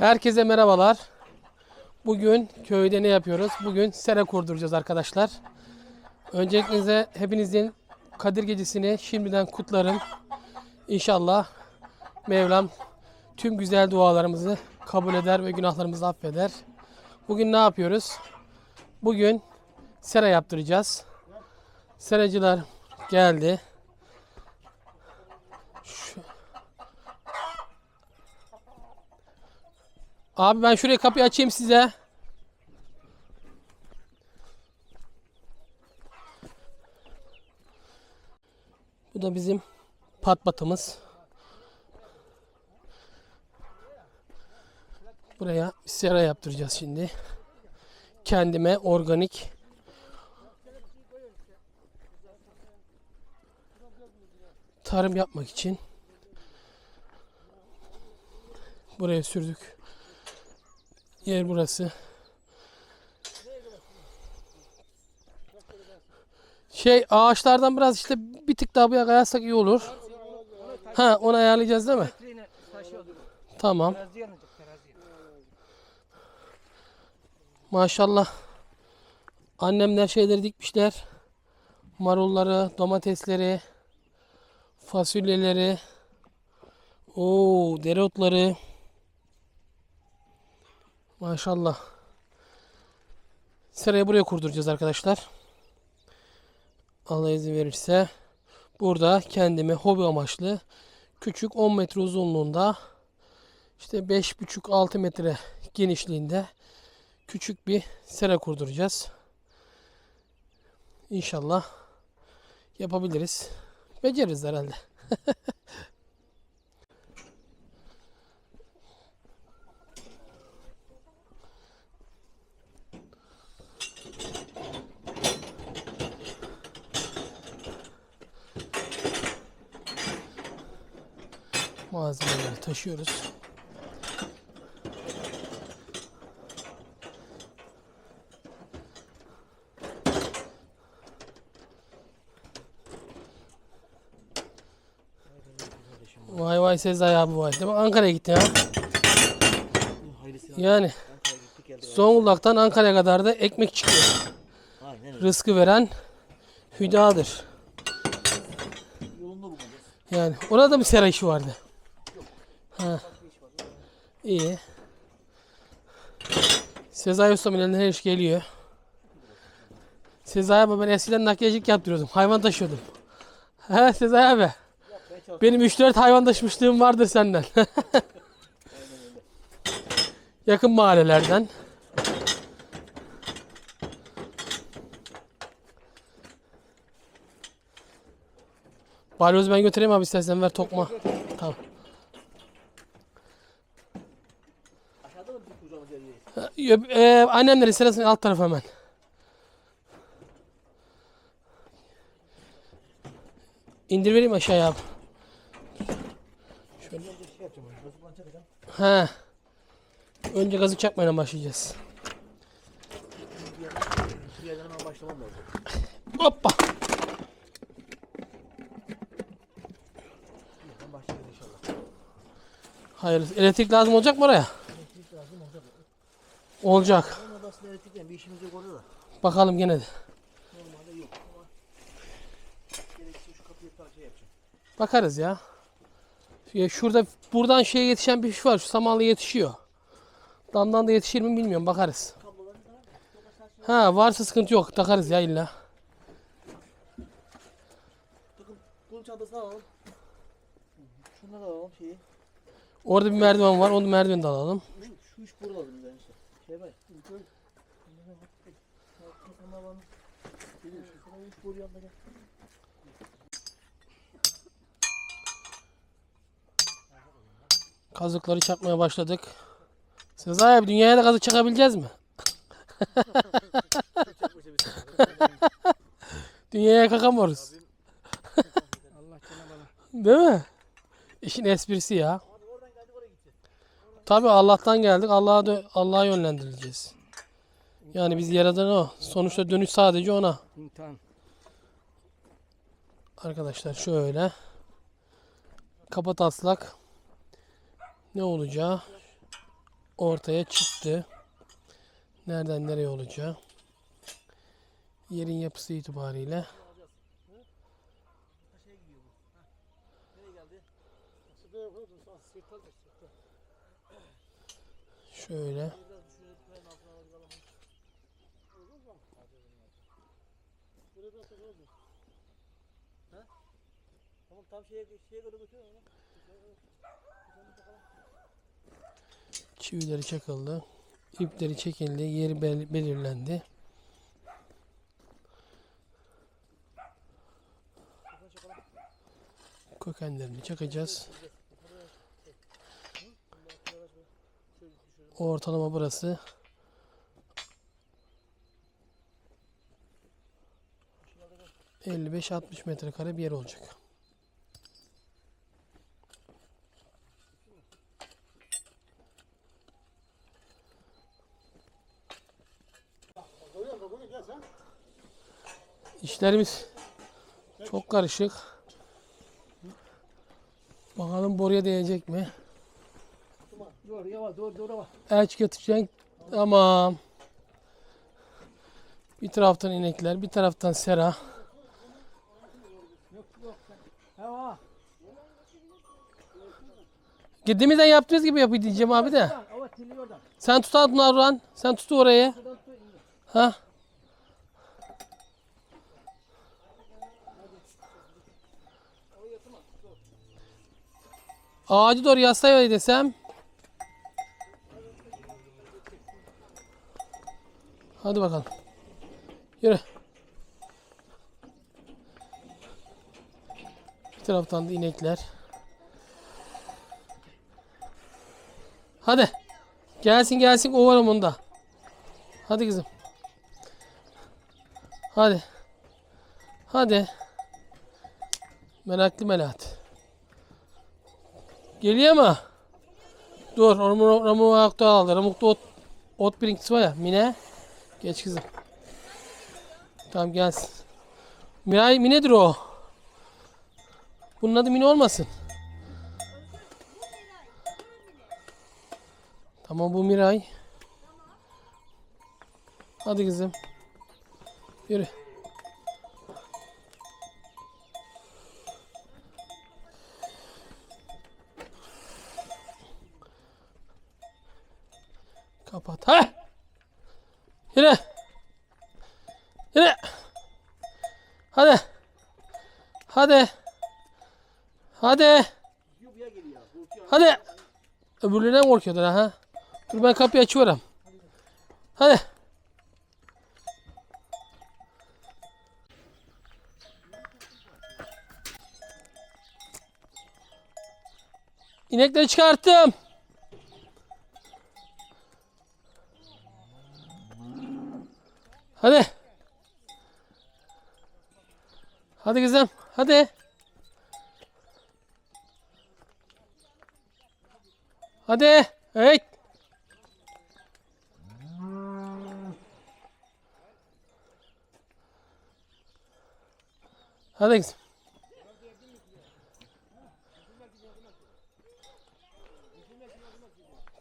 Herkese merhabalar. Bugün köyde ne yapıyoruz? Bugün sera kurduracağız arkadaşlar. Öncelikle hepinizin Kadir Gecesi'ni şimdiden kutlarım. İnşallah Mevlam tüm güzel dualarımızı kabul eder ve günahlarımızı affeder. Bugün ne yapıyoruz? Bugün sera yaptıracağız. Seracılar geldi. Şu- Abi ben şuraya kapıyı açayım size. Bu da bizim patbatımız. Buraya sera yaptıracağız şimdi. Kendime organik tarım yapmak için buraya sürdük. Yer burası. Şey ağaçlardan biraz işte bir tık daha buraya kayarsak iyi olur. Ha onu ayarlayacağız değil mi? Tamam. Maşallah. Annemler şeyleri dikmişler. Marulları, domatesleri, fasulyeleri, o dereotları. Maşallah. Serayı buraya kurduracağız arkadaşlar. Allah izin verirse. Burada kendime hobi amaçlı küçük 10 metre uzunluğunda işte 5,5-6 metre genişliğinde küçük bir sera kurduracağız. İnşallah yapabiliriz. Beceririz herhalde. Malzemeleri taşıyoruz. Vay vay Sezai abi vay. Demek Ankara'ya gitti ha. Hayırlısı Yani. Zonguldak'tan Ankara'ya kadar da ekmek çıkıyor. Aynen. Rızkı veren hüdadır. Yani orada bir sera işi vardı. Ha. İyi. Sezai Usta'nın elinden her iş geliyor. Sezai abi ben eskiden nakliyecilik yaptırıyordum. Hayvan taşıyordum. He Sezai abi. Benim 3-4 hayvan taşımışlığım vardır senden. Yakın mahallelerden. Balyoz ben götüreyim abi istersen ver tokma. Tamam. Aşağıda mı bir kucağımız yer yeriz? Ee, annemlerin sırasının alt tarafı hemen. İndir vereyim aşağıya abi. Çakacağım. He. Önce gazı çakmayla başlayacağız. Hoppa. Hayır. Elektrik lazım olacak mı oraya? Olacak. Bir işimiz yok orada da. Bakalım gene de. Normalde yok ama şu kapıyı şey yapacağım. Bakarız ya. Ya şurada buradan şeye yetişen bir şey var. Şu samanlı yetişiyor. Damdan da yetişir mi bilmiyorum. Bakarız. Ha varsa sıkıntı yok. Takarız ya illa. Orada bir merdiven var. Onu merdiveni de alalım. Şu iş burada lazım bize işte. Şey bak. Bu köy. Kafanı alalım. Geliyor yanına gel. Kazıkları çakmaya başladık. Sezai abi dünyaya da kazık çakabileceğiz mi? dünyaya kakamıyoruz. Değil mi? İşin esprisi ya. Tabi Allah'tan geldik. Allah'a Allah'a yönlendirileceğiz. Yani biz yaradan o. Sonuçta dönüş sadece ona. İmtihan. Arkadaşlar şöyle. Kapat aslak. Ne olacağı ortaya çıktı. Nereden nereye olacağı. Yerin yapısı itibariyle şöyle Biraz düşüyor. Kayanın altına doğru kalalım. Ha? Tamam çivileri çakıldı. ipleri çekildi. Yeri bel- belirlendi. Kökenlerini çakacağız. Ortalama burası. ...55-60 metrekare bir yer olacak. İşlerimiz çok karışık. Bakalım boruya değecek mi? Dur yavaş dur dur yavaş. Elç getireceksin. Tamam. Bir taraftan inekler, bir taraftan sera. Gittiğimizden yaptığımız gibi yapıyor diyeceğim abi de. Sen tut Adnan Sen tut orayı. Ha? Ağacı doğru yaslayayım desem. Hadi bakalım. Yürü. Bir taraftan da inekler. Hadi. Gelsin gelsin ovarım onda. Hadi kızım. Hadi. Hadi. Meraklı Melahat. Geliyor mu? Dur. Ramu, Ramu ayakta aldı. Ramuk'ta ot, ot birinkisi var ya. Mine. Geç kızım. Tamam gelsin. Miray Mine'dir o. Bunun adı Mine olmasın. Tamam bu Miray. Hadi kızım. Yürü. Kapat. Ha! Yürü. Yürü. Hadi. Hadi. Hadi. Hadi. Öbürlerinden korkuyordur ha. Dur ben kapıyı açıyorum. Hadi. İnekleri çıkarttım. Hadi. Hadi kızım. Hadi. Hadi. Hey. Hadi kızım.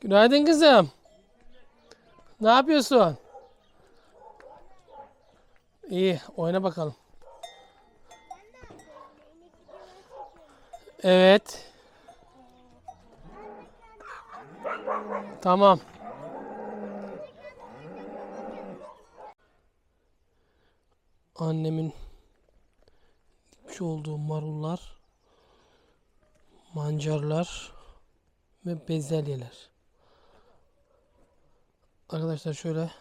Günaydın kızım. Ne yapıyorsun? İyi, oyna bakalım. Evet. Tamam. Annemin dikmiş olduğu marullar, mancarlar ve bezelyeler. Arkadaşlar şöyle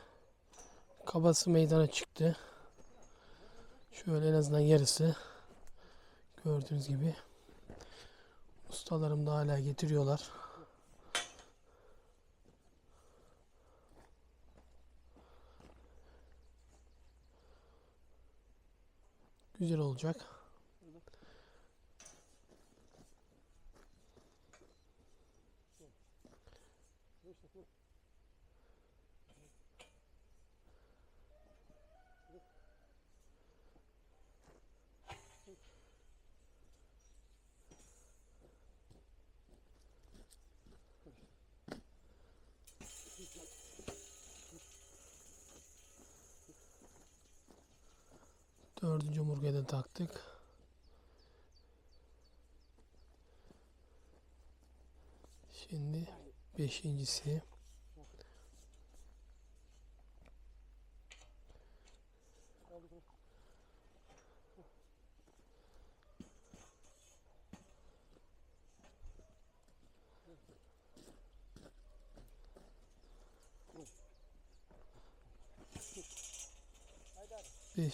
kabası meydana çıktı. Şöyle en azından yarısı gördüğünüz gibi. Ustalarım da hala getiriyorlar. Güzel olacak. Dördüncü omurgayı da taktık. Şimdi beşincisi.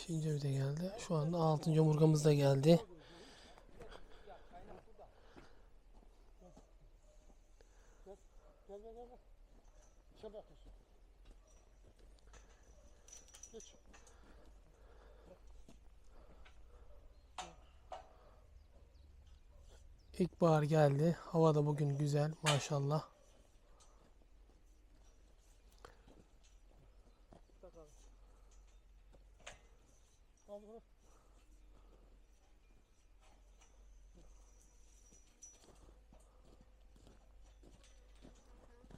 Beşinci bir de geldi. Şu anda altıncı omurgamız da geldi. Geç. İlkbahar geldi. Hava da bugün güzel maşallah. Al bunu.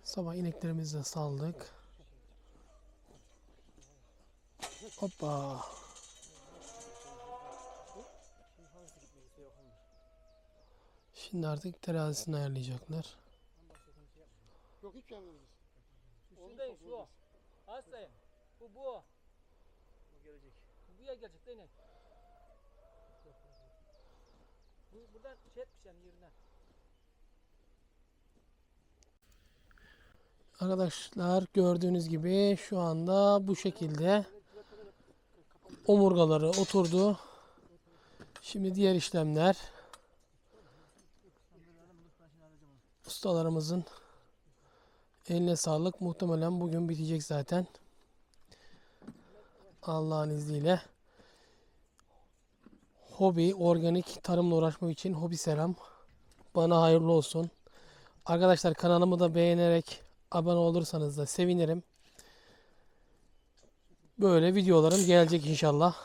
Sabah ineklerimizi de saldık. Hoppa. Şimdi artık terazisini ayarlayacaklar. Yok hiç gelmeyeceğiz. Ondayım şu. Hastayım. Bu bu. Bu gelecek. Bu buraya gelecek değil mi? Bu buradan şey etmiş yani yerinden. Arkadaşlar gördüğünüz gibi şu anda bu şekilde omurgaları oturdu. Şimdi diğer işlemler ustalarımızın eline sağlık. Muhtemelen bugün bitecek zaten. Allah'ın izniyle. Hobi, organik tarımla uğraşmak için hobi selam. Bana hayırlı olsun. Arkadaşlar kanalımı da beğenerek abone olursanız da sevinirim. Böyle videolarım gelecek inşallah.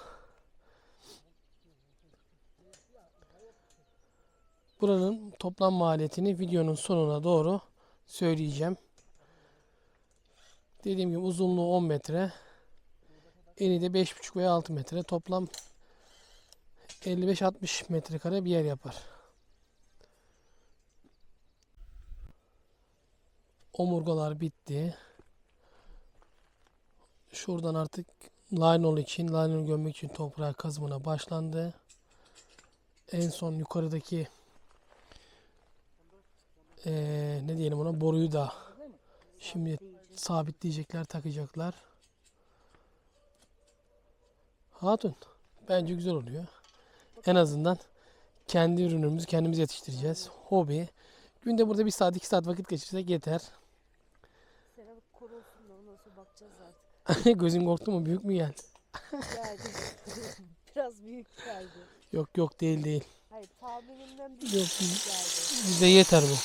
Buranın toplam maliyetini videonun sonuna doğru söyleyeceğim. Dediğim gibi uzunluğu 10 metre. Eni de 5,5 veya 6 metre. Toplam 55-60 metrekare bir yer yapar. Omurgalar bitti. Şuradan artık linol için, linol gömmek için toprağa kazımına başlandı. En son yukarıdaki eee, ne diyelim ona boruyu da şimdi sabitleyecekler, takacaklar. Hatun, bence güzel oluyor. En azından kendi ürünümüzü kendimiz yetiştireceğiz. Hobi. Günde burada bir saat, iki saat vakit geçirsek yeter. Seramik kurulsun da ondan sonra bakacağız artık. Gözün korktu mu? Büyük mü geldi? Geldi. Biraz büyük geldi. Yok yok değil değil. Hayır tahminimden bir Yok, büyük geldi. Bize yeter bu.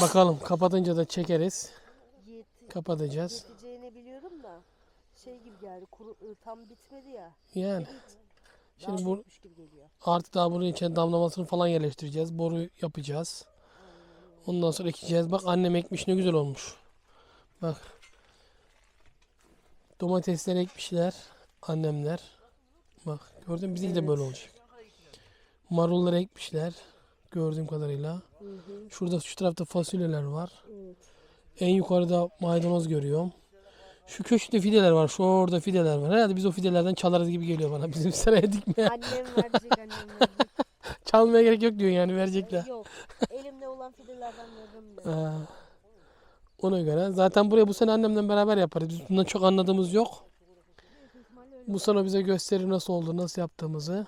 Bakalım kapatınca da çekeriz. Yeti, Kapatacağız. yeteceğini biliyorum da şey gibi geldi. Kuru, ı, tam bitmedi ya. Yani Hiç Şimdi bu- artık daha bunun içine damlamasını falan yerleştireceğiz. Boru yapacağız. Ondan sonra ekeceğiz. Bak annem ekmiş ne güzel olmuş. Bak. Domatesler ekmişler. Annemler. Bak gördün mü? bizimki de böyle olacak. Marulları ekmişler. Gördüğüm kadarıyla. Hı hı. Şurada şu tarafta fasulyeler var. Evet. En yukarıda maydanoz görüyorum. Şu köşede fideler var. Şu orada fideler var. Herhalde biz o fidelerden çalarız gibi geliyor bana. Bizim seraya dikmeye. Annem verecek annem verecek. Çalmaya gerek yok diyor yani verecekler. Yok. Elimde olan fidelerden veririm ben. Ha. Ona göre. Zaten buraya bu sene annemle beraber yaparız. Biz bundan çok anladığımız yok. Bu sene bize gösterir nasıl oldu, nasıl yaptığımızı.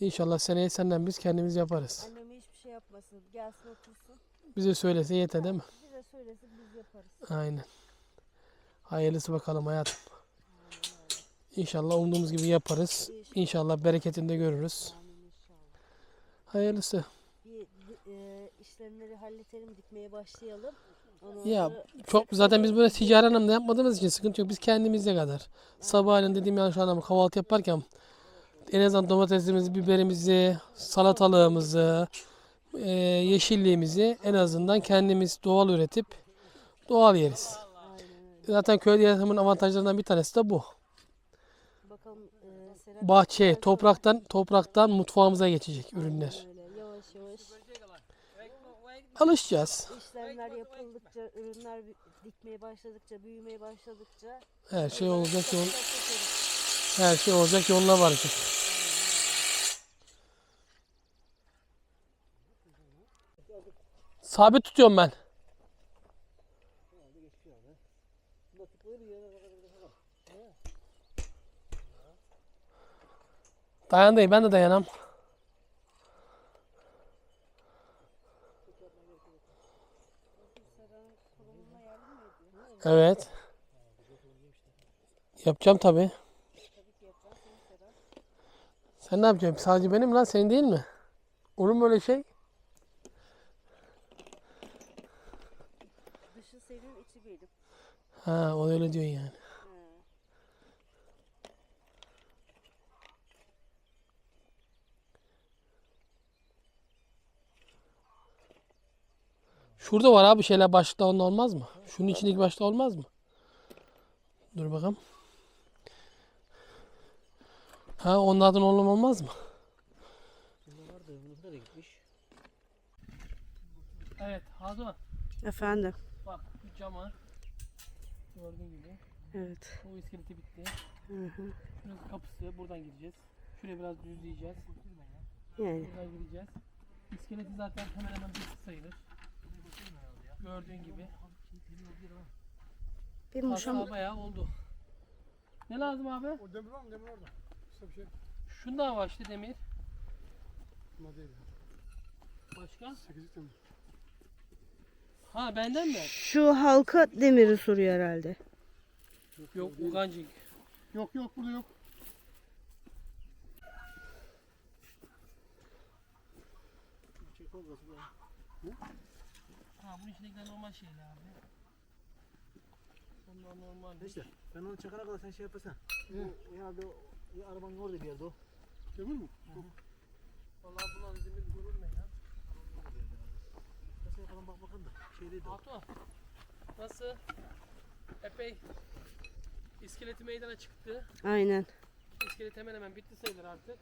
İnşallah seneye senden biz kendimiz yaparız. Annem hiçbir şey yapmasın. Gelsin otursun. Bize söylese yeter değil mi? Bize söylesin biz yaparız. Aynen. Hayırlısı bakalım hayatım. İnşallah umduğumuz gibi yaparız. İnşallah bereketini de görürüz. Hayırlısı. bir e, işlemleri halledelim, dikmeye başlayalım. Ondan Ya, sonra Çok zaten biz böyle ticari anlamda yapmadığımız için sıkıntı yok. Biz kendimizde kadar. Sabahleyin dediğim yani şu an kahvaltı yaparken en azından domatesimizi, biberimizi, salatalığımızı, e, yeşilliğimizi en azından kendimiz doğal üretip doğal yeriz. Zaten köy yaşamının avantajlarından bir tanesi de bu. Bakalım e, Serap Bahçe, topraktan topraktan mutfağımıza geçecek ürünler. Yavaş yavaş Alışacağız. işlemler yapıldıkça, ürünler bi- dikmeye başladıkça, büyümeye başladıkça Her şey olacak yol, başlatırız. her şey olacak yoluna varacak. Sabit tutuyorum ben. Dayan dayı ben de dayanam. Evet. Yapacağım tabi. Sen ne yapacaksın? Sadece benim lan senin değil mi? Olur mu öyle şey? Dışı senin, içi benim. Ha o öyle diyorsun yani. Şurada var abi şeyler başlıkta onda olmaz mı? Şunun içindeki başta olmaz mı? Dur bakalım. Ha onlardan oğlum olmaz mı? Evet Hazım Efendim. bak bu camı gördüğün gibi Evet. bu iskeleti bitti. Hı hı. Şurası kapısı buradan gireceğiz. Şuraya biraz düzleyeceğiz. Yani Buradan gireceğiz. İskeleti zaten hemen hemen bitti sayılır. Gördüğün gibi. bir muşam Hatta bayağı oldu. Ne lazım abi? O demir var mı? Demir orada. Kısa bir şey. Şundan var işte demir. Buna değil. Başka? Sekizlik demir. Ha benden mi? Şu halka demiri soruyor herhalde. Yok Ugancık. Yok yok burada yok. Çek olması bu. Ha bunun içindekiler normal şeyler abi. Bunlar normal. İşte ben onu çakana kadar sen şey yaparsan. O herhalde o ya arabanın orada bir yerde o. Demir mi? Vallahi bunlar demir durur mu ya? Kasaya falan bak bakın da. Şey değil de. o. Batu. Nasıl? Epey iskeleti meydana çıktı. Aynen. İskelet hemen hemen bitti sayılır artık.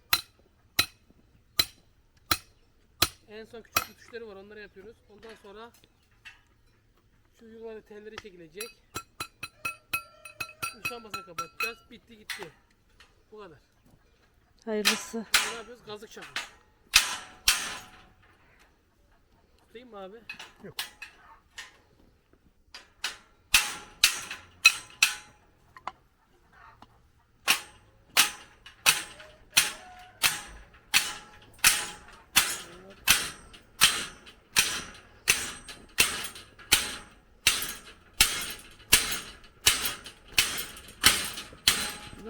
En son küçük bir tuşları var onları yapıyoruz. Ondan sonra şu yukarı telleri çekilecek. Muşambasını kapatacağız. Bitti gitti. Bu kadar. Hayırlısı. Ne yapıyoruz? Gazlık çakıyoruz. Tutayım mı abi? Yok.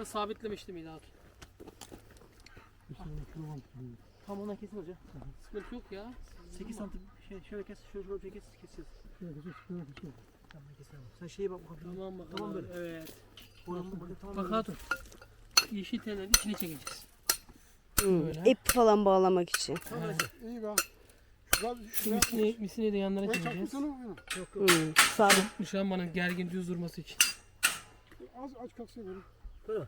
Burada sabitlemiştim İlhat. Tam ona kesin hoca. Sıkıntı yok ya. 8 santim şey şöyle kes, şöyle şöyle kes, keseceğiz. Şöyle kısa şöyle. Tamam keselim. Sen şeye bak bakalım. Tamam bakalım. Tamam böyle. Evet. Bakın tamam. Bak hatun. Yeşil telleri içine çekeceğiz. Böyle. İp falan bağlamak için. Tamam. İyi be. Şu Şu misini, misini de yanlara çekeceğiz. çakmışsana mı? Yok yok. Hı. Sabit. Muşambanın gergin düz durması için. Az aç kalksın böyle. Böyle.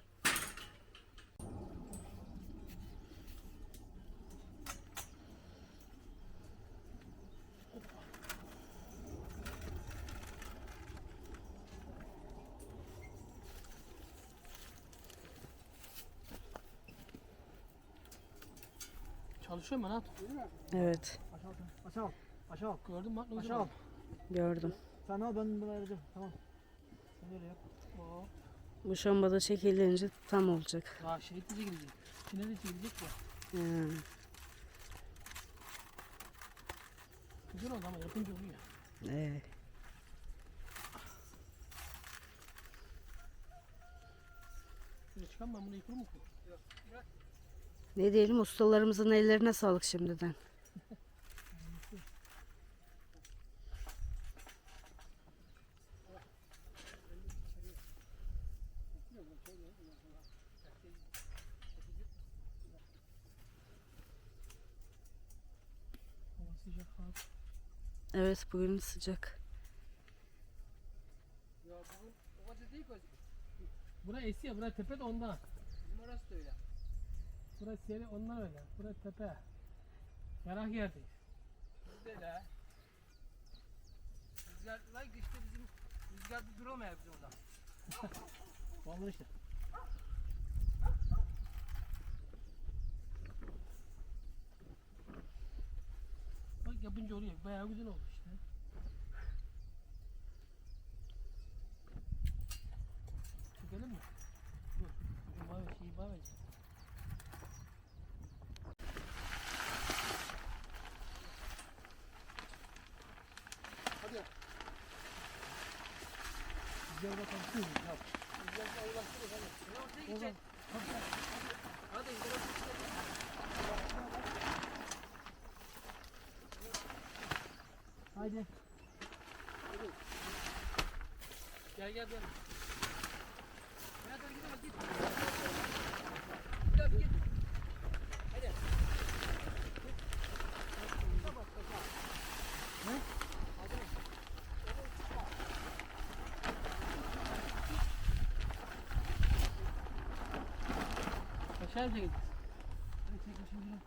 Çalışıyor mu lan? Evet. Aşağı al. Aşağı al. Aşağı al. Gördün mü? Aşağı al. oldu. Gördüm. Sen al ben bunu vereceğim. Tamam. Sen öyle yap. Hop. Muşambada çekilince tam olacak. Daha şerit de çekilecek. İçine de çekilecek ya. Hı. Güzel oldu ama yapınca oluyor. Evet. Şöyle çıkan ben bunu yıkılır mı? Ne diyelim ustalarımızın ellerine sağlık şimdiden. Evet bugün sıcak. Ya bugün Bura esiyor, bura tepe de ondan. Bizim da öyle. Bura seri ondan öyle. Bura tepe. Yarak yerdeyiz. Biz de öyle. ha. Rüzgar, lan işte bizim rüzgar duramıyor bizim orada. Vallahi işte. Bak yapınca oluyor. Bayağı güzel oldu işte. Çekelim mi? Dur. Şu mavi şeyi bana Güzel bakalım. Dur, yap. Ne ortaya gidecek? Hadi gidelim. Haydi. Gel gel gel. Dur gidelim. Git Aşağı mı çekeceğiz? Hadi çek şimdi.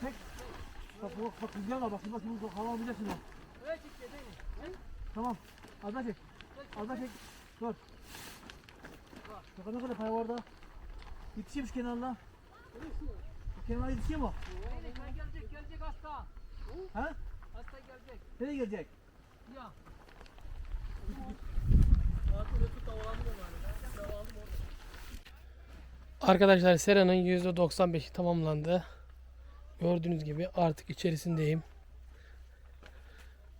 Hadi dur. Bak bak rüzgar var bak bak şimdi hava alacaksın bak. Öyle çek de değil mi? Tamam. Az daha çek. Az daha çek. Dur. Bak ne kadar pay var orada. Yetişiyormuş kenarla. Kenara yetişiyor mu? Sen gelecek gelecek hasta. Ha? Hasta gelecek. Nereye gelecek? Ya. Arkadaşlar seranın %95'i tamamlandı. Gördüğünüz gibi artık içerisindeyim.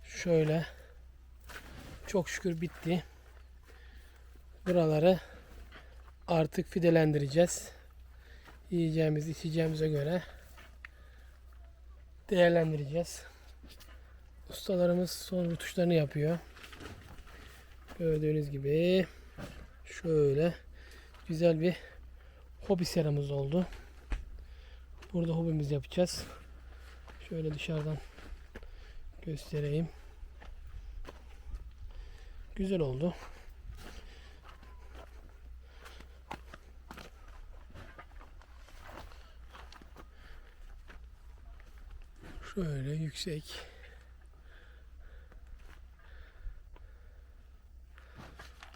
Şöyle. Çok şükür bitti. Buraları artık fidelendireceğiz. Yiyeceğimiz, içeceğimize göre değerlendireceğiz. Ustalarımız son rutuşlarını yapıyor. Gördüğünüz gibi şöyle güzel bir hobi seramız oldu. Burada hobimizi yapacağız. Şöyle dışarıdan göstereyim. Güzel oldu. Şöyle yüksek.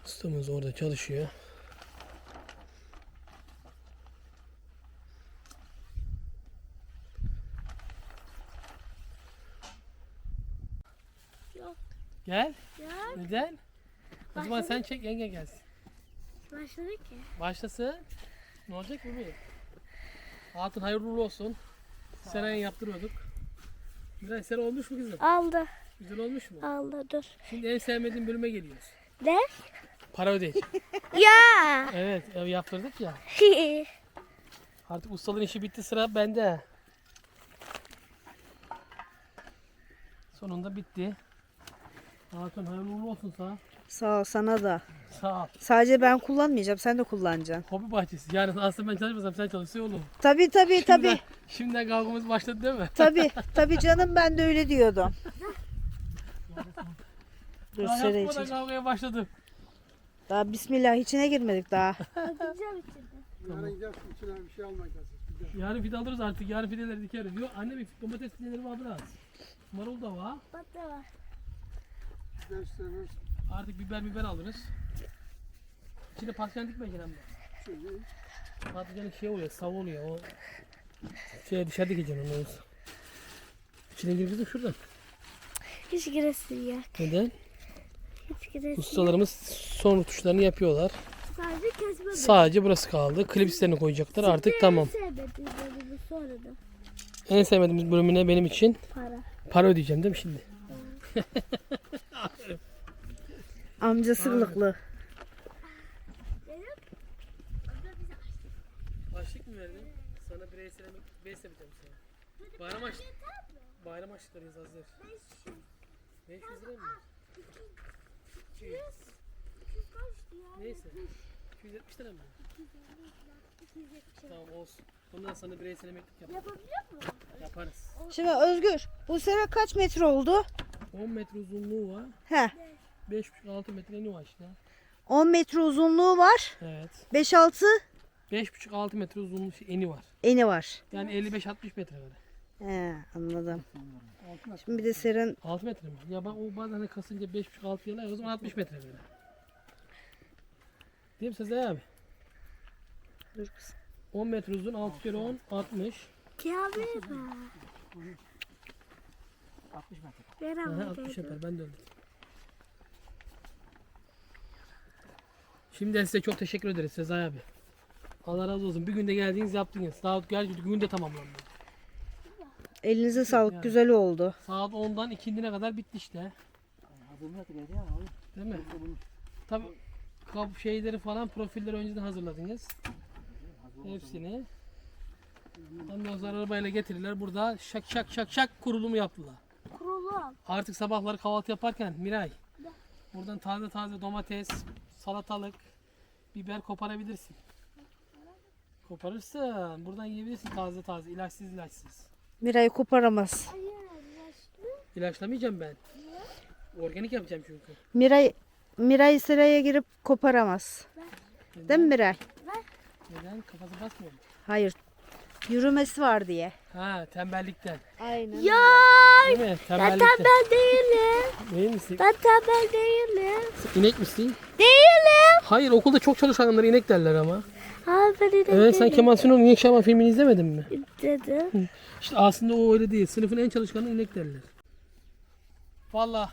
Ustamız orada çalışıyor. Yok. Gel. Ya Neden? O zaman sen çek yenge gelsin. başladı ki. Başlasın. Ne olacak bebeğim? Hatun hayırlı uğurlu olsun. Sena'ya yaptırıyorduk. Güzel sera olmuş mu kızım? Aldı. Güzel olmuş mu? Aldı dur. Şimdi en sevmediğim bölüme geliyoruz. Ne? Para ödeyecek. ya. evet ev yaptırdık ya. Artık ustalığın işi bitti sıra bende. Sonunda bitti. Hatun hayırlı uğurlu olsun sana. Sağ ol sana da. Sağ ol. Sadece ben kullanmayacağım sen de kullanacaksın. Hobi bahçesi. Yani aslında ben çalışmasam sen çalışıyor oğlum. Tabii tabii tabii. Şimdiden, şimdiden kavgamız başladı değil mi? Tabii tabii canım ben de öyle diyordum. Dur Daha yapmadan için. kavgaya başladım. Daha bismillah içine girmedik daha. Yarın gidersin içine bir şey almayacaksın. Gider. Yarın fide alırız artık. Yarın fideleri dikeriz. Yok anne bir domates fideleri var biraz. Marul da var. Gider istemez. Artık biber biber alırız. İçine patlıcan dikmeyeceksin ama. Patlıcanın şey oluyor, sav oluyor. O şey dışarı dikeceksin onu. İçine girdim şuradan. Hiç giresin ya. Neden? Hiç giresin. Ustalarımız son tuşlarını yapıyorlar. Sadece kesme Sadece burası kaldı. Klipslerini koyacaklar. Artık tamam. En sevmediğimiz bölümüne benim için Para. para ödeyeceğim değil mi şimdi? Amcası kılıklı. bireysel bireysel bir tabii sana. Bayram aç. Bayram açlıklarıyız hazır. 500 lira mı? 200. Neyse. 270 lira mı? Tamam olsun. Bundan sonra bireysel emeklilik yap. Yapabiliyor musun? Yaparız. Şimdi Özgür bu sera kaç metre oldu? 10 metre uzunluğu var. He. 5,5-6 metre eni var işte. 10 metre uzunluğu var. Evet. 5-6 5,5-6 metre uzunluğu şey, eni var. eni var. Yani 55-60 metre böyle. He anladım. Şimdi bir de serin 6 metre mi? Ya ben o bazen hani kasınca 5,5-6 yıla o zaman 60 metre böyle. Değil mi Sezai abi? Dur kızım. 10 metre uzun 6 kere 10 60. Kamil mi? 60 metre. Ver Aha, ama 60 dedi. yapar ben de öyle. Şimdiden size çok teşekkür ederiz Sezai abi. Allah razı olsun. Bir günde geldiniz yaptınız. Daha gerçi gün de tamamlandı. elinize sağlık Yani. güzel oldu. Saat 10'dan ikindine kadar bitti işte. Değil mi? Tabi kap şeyleri falan profilleri önceden hazırladınız. Hepsini. Ondan sonra arabayla getirirler. Burada şak şak şak şak kurulumu yaptılar. Kurulum. Artık sabahları kahvaltı yaparken Miray buradan taze taze domates, salatalık, biber koparabilirsin. Koparırsın. Buradan yiyebilirsin taze taze, ilaçsız ilaçsız. Miray'ı koparamaz. İlaçlamayacağım ben. Organik yapacağım çünkü. Miray Miray seraya girip koparamaz. Değil mi Miray? Neden? Kafası basmıyor mu? Hayır. Yürümesi var diye. Ha tembellikten. Aynen. Ya Değil mi? ben Tembellikten. tembel değilim. Değil misin? Ben tembel değilim. İnek misin? Değilim. Hayır okulda çok çalışanlara inek derler ama. Abi ben inek Evet sen. Kemal Sunal'ın İnek Şaban filmini izlemedin mi? Dedim. İşte aslında o öyle değil. Sınıfın en çalışkanı inek derler. Valla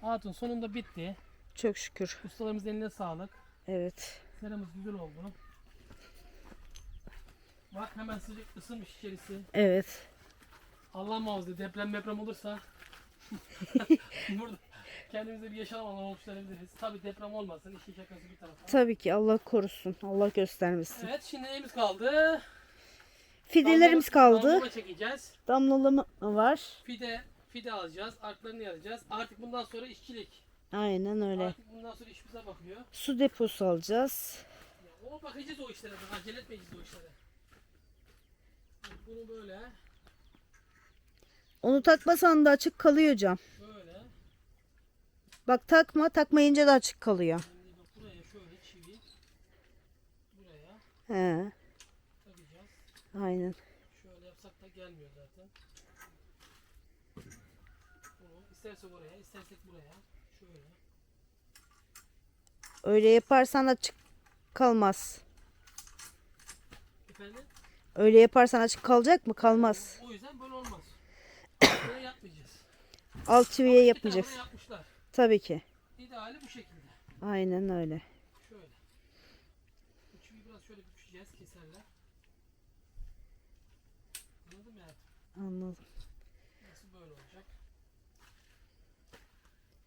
Hatun sonunda bitti. Çok şükür. Ustalarımızın eline sağlık. Evet. Seramız güzel oldu. Bak hemen sıcak ısınmış içerisi. Evet. Allah muhafaza deprem deprem olursa burada kendimize bir yaşam alanı oluşturabiliriz. Tabi deprem olmasın işin şakası bir tarafa. Tabii ki Allah korusun. Allah göstermesin. Evet şimdi neyimiz kaldı? Fidelerimiz Damla- kaldı. damlama çekeceğiz. Damlalama var. Fide fide alacağız. Arklarını yaracağız. Artık bundan sonra işçilik. Aynen öyle. Artık bundan sonra iş bize bakıyor. Su deposu alacağız. Ya, o bakacağız o işlere. Acele etmeyeceğiz o işlere. Bunu böyle, Onu takmasan da açık kalıyor cam. Bak takma, takmayınca da açık kalıyor. Buraya şöyle çivi. Buraya He, takacağız. aynen. Şöyle yapsak da gelmiyor zaten. Bunu isterse buraya, istersek buraya. Şöyle. Öyle yaparsan açık kalmaz. Efendim? Öyle yaparsan açık kalacak mı? Kalmaz. O yüzden böyle olmaz. Buraya yapmayacağız. Alt çiviye yapmışlar. Tabii ki. İdeali bu şekilde. Aynen öyle. Şöyle. Çiviyi biraz şöyle bükeceğiz, keserler. Anladın mı yani? Anladım. Nasıl böyle olacak?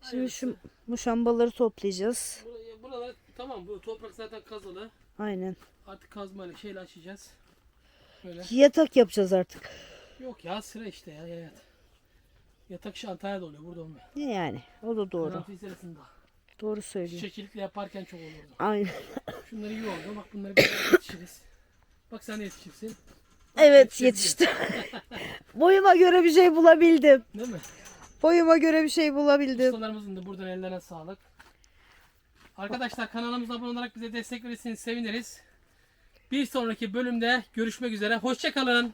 Şimdi şu muşambaları toplayacağız. Buraya, buralar tamam bu toprak zaten kazılı. Aynen. Artık kazmayla şeyle açacağız. Böyle. Yatak yapacağız artık. Yok ya sıra işte ya yat. Yatak işi Antalya'da oluyor burada olmuyor. Ne yani? O da doğru. Karanfil sırasında. Doğru söylüyor. Çiçekçilikle yaparken çok olurdu. Aynen. Şunları iyi oldu. Bak bunları bir yetişiriz. Bak sen de yetişirsin. Evet yetişiriz. yetişti. Boyuma göre bir şey bulabildim. Değil mi? Boyuma göre bir şey bulabildim. Ustalarımızın da buradan ellerine sağlık. Arkadaşlar kanalımıza abone olarak bize destek verirseniz seviniriz. Bir sonraki bölümde görüşmek üzere. Hoşçakalın.